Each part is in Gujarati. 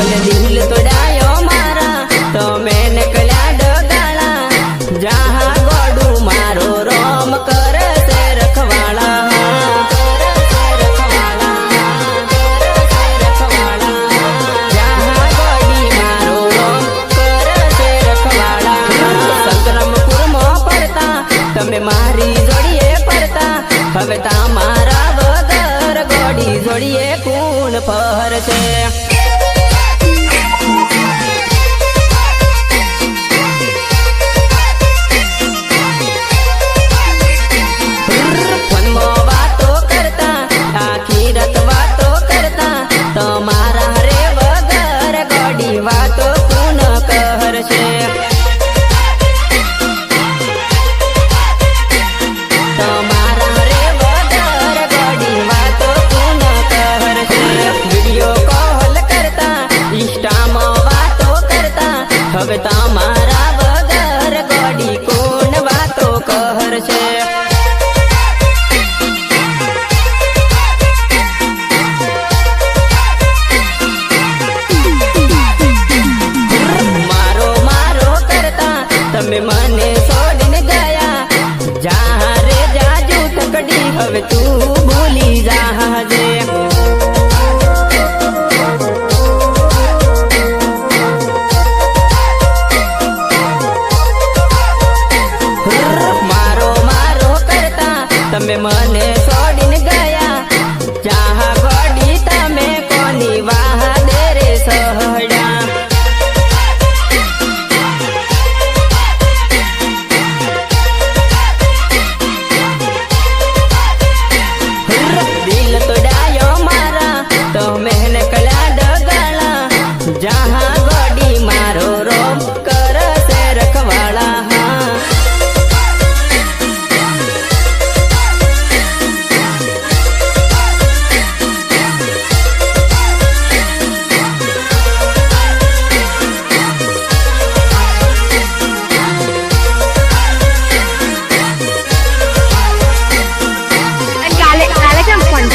અને દહીંલે તોડાયો મારા તો મે નેકલ્યા ડગલા જહા ગોડુ મારો રોમ કરે સે રખવાળા કરે સે રખવાળા જહા ગોડુ મારો રોમ કરે સે રખવાળા સંગ્રામ કુરમો પરતા તમે મારી જોડીએ પરતા હવે તા મારા વદર ગોડી જોડીએ કોણ પર છે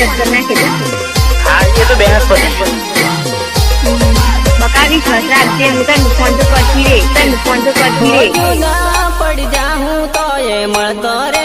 ગજગર નાખી બકાની ખસ રાખજે હું તને ફોન તો કરતી રે તને હું તો એ મળતો રે